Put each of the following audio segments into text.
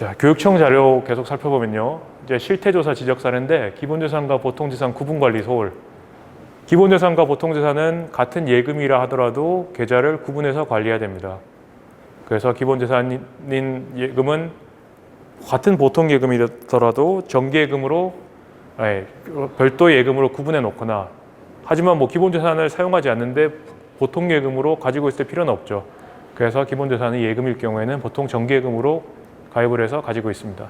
자, 교육청 자료 계속 살펴보면요. 이제 실태조사 지적 사례인데 기본재산과 보통재산 구분관리 소홀. 기본재산과 보통재산은 같은 예금이라 하더라도 계좌를 구분해서 관리해야 됩니다. 그래서 기본재산인 예금은 같은 보통 예금이더라도 정기예금으로 아니, 별도의 예금으로 구분해 놓거나 하지만 뭐 기본재산을 사용하지 않는데 보통 예금으로 가지고 있을 필요는 없죠. 그래서 기본재산이 예금일 경우에는 보통 정기예금으로 가입을 해서 가지고 있습니다.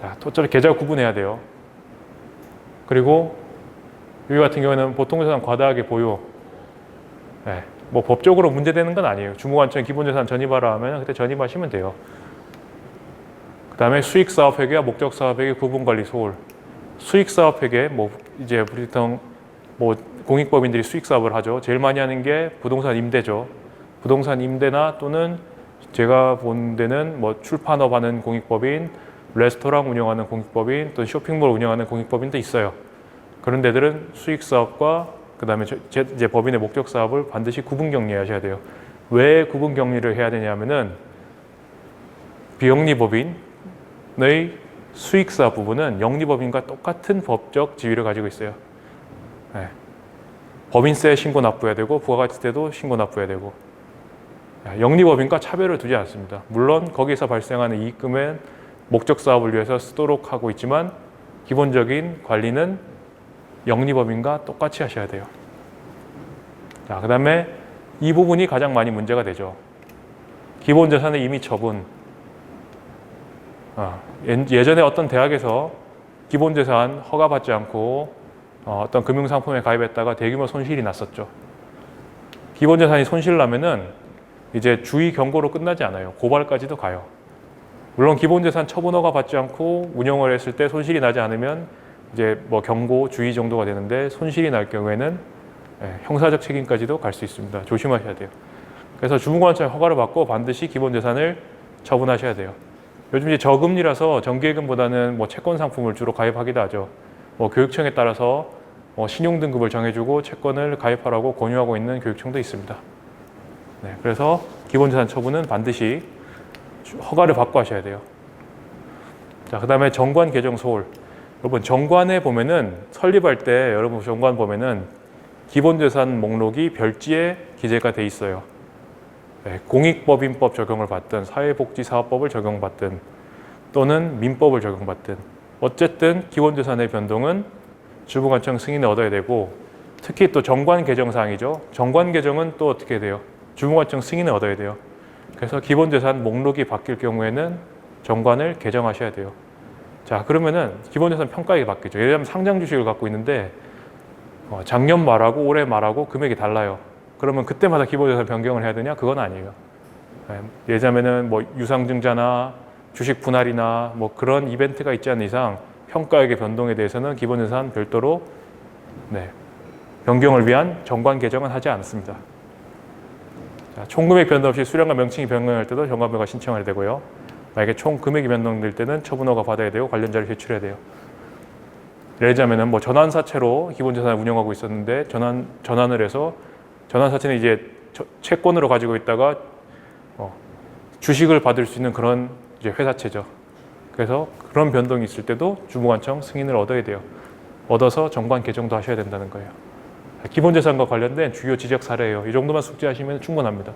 자, 어차피 계좌 구분해야 돼요. 그리고 여기 같은 경우에는 보통 재산 과다하게 보유. 네, 뭐 법적으로 문제되는 건 아니에요. 주무관청 기본재산 전입하라 하면 그때 전입하시면 돼요. 그 다음에 수익사업회계와 목적사업회계 구분관리 소홀. 수익사업회계, 뭐 이제 보통 뭐 공익법인들이 수익사업을 하죠. 제일 많이 하는 게 부동산 임대죠. 부동산 임대나 또는 제가 본 데는 뭐 출판업 하는 공익법인, 레스토랑 운영하는 공익법인, 또 쇼핑몰 운영하는 공익법인도 있어요. 그런 데들은 수익 사업과 그다음에 저- 제- 이제 법인의 목적 사업을 반드시 구분 격리하셔야 돼요. 왜 구분 격리를 해야 되냐면은 비영리 법인의 수익 사업 부분은 영리 법인과 똑같은 법적 지위를 가지고 있어요. 네. 법인세 신고 납부해야 되고 부가가치세도 신고 납부해야 되고 영리법인과 차별을 두지 않습니다. 물론 거기서 발생하는 이익금은 목적 사업을 위해서 쓰도록 하고 있지만 기본적인 관리는 영리법인과 똑같이 하셔야 돼요. 자, 그 다음에 이 부분이 가장 많이 문제가 되죠. 기본 재산의 임의 처분. 아, 예- 예전에 어떤 대학에서 기본 재산 허가받지 않고 어, 어떤 금융 상품에 가입했다가 대규모 손실이 났었죠. 기본 재산이 손실 나면은 이제 주의 경고로 끝나지 않아요. 고발까지도 가요. 물론 기본 재산 처분허가 받지 않고 운영을 했을 때 손실이 나지 않으면 이제 뭐 경고, 주의 정도가 되는데 손실이 날 경우에는 예, 형사적 책임까지도 갈 수 있습니다. 조심하셔야 돼요. 그래서 주무관청 허가를 받고 반드시 기본 재산을 처분하셔야 돼요. 요즘 이제 저금리라서 정기예금보다는 뭐 채권 상품을 주로 가입하기도 하죠. 뭐 교육청에 따라서 뭐 신용 등급을 정해주고 채권을 가입하라고 권유하고 있는 교육청도 있습니다. 네, 그래서 기본재산 처분은 반드시 허가를 받고 하셔야 돼요. 자, 그 다음에 정관 개정 소홀. 여러분, 정관에 보면은 설립할 때 여러분 정관 보면은 기본재산 목록이 별지에 기재가 돼 있어요. 네, 공익법인법 적용을 받든 사회복지사업법을 적용받든 또는 민법을 적용받든 어쨌든 기본재산의 변동은 주무관청 승인을 얻어야 되고 특히 또 정관 개정 사항이죠. 정관 개정은 또 어떻게 돼요? 주무관청 승인을 얻어야 돼요. 그래서 기본재산 목록이 바뀔 경우에는 정관을 개정하셔야 돼요. 자 그러면은 기본재산 평가액이 바뀌죠. 예를 들면 상장 주식을 갖고 있는데 어, 작년 말하고 올해 말하고 금액이 달라요. 그러면 그때마다 기본재산 변경을 해야 되냐? 그건 아니에요. 네, 예자면은 뭐 유상증자나 주식 분할이나 뭐 그런 이벤트가 있지 않는 이상 평가액의 변동에 대해서는 기본재산 별도로 네, 변경을 위한 정관 개정은 하지 않습니다. 자, 총 금액 변동 없이 수량과 명칭이 변경할 때도 정관부가 신청해야 되고요. 만약에 총 금액이 변동될 때는 처분허가 받아야 되고 관련 자료 제출해야 돼요. 예를 들자면은 뭐 전환사채로 기본재산을 운영하고 있었는데 전환 전환을 해서 전환사채는 이제 저- 채권으로 가지고 있다가 어, 주식을 받을 수 있는 그런 이제 회사채죠. 그래서 그런 변동이 있을 때도 주무관청 승인을 얻어야 돼요. 얻어서 정관 개정도 하셔야 된다는 거예요. 기본 재산과 관련된 주요 지적 사례예요. 이 정도만 숙지하시면 충분합니다.